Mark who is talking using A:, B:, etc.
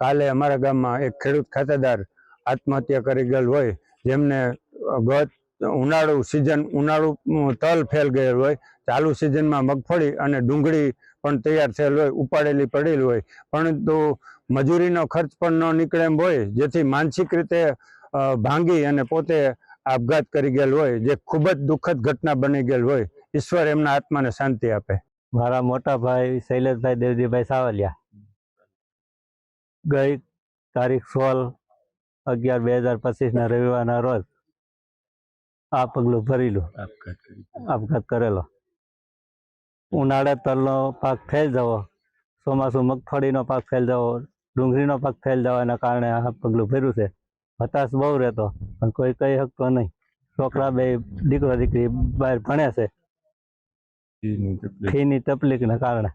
A: કાલે અમારા ગામમાં એક ખેડૂત ખાતેદાર આત્મહત્યા કરી ગયેલ હોય, જેમને ગત ઉનાળુ સિઝન ઉનાળુ તલ ફેલ ગયેલ હોય, ચાલુ સિઝનમાં મગફળી અને ડુંગળી પણ તૈયાર થયેલ હોય, ઉપાડેલી પડેલી હોય. પરંતુ મજૂરીનો ખર્ચ પણ ન નીકળે એમ હોય, જેથી માનસિક રીતે ભાંગી અને પોતે આપઘાત કરી ગયેલ હોય, જે ખૂબ જ દુઃખદ ઘટના બની ગયેલ હોય. ઈશ્વર એમના આત્માને શાંતિ આપે.
B: મારા મોટા ભાઈ શૈલેષભાઈ દેવજીભાઈ સાવલિયા. ગઈ તારીખ સોળ અગિયાર બે હજાર પચીસના રવિવારના રોજ આ પગલું ભરેલું આપઘાત કરેલો. ઉનાળે તલનો પાક ફેલ જવો ચોમાસું મગફળીનો પાક ફેલ જવો ડુંગળીનો પાક ફેલ જવાના કારણે આ પગલું ભર્યું છે. હતાશ બહુ રહેતો પણ કોઈ કહી શકતો નહીં. છોકરા બે દીકરો દીકરી બહાર ભણે છે. ફીની તકલીફના કારણે.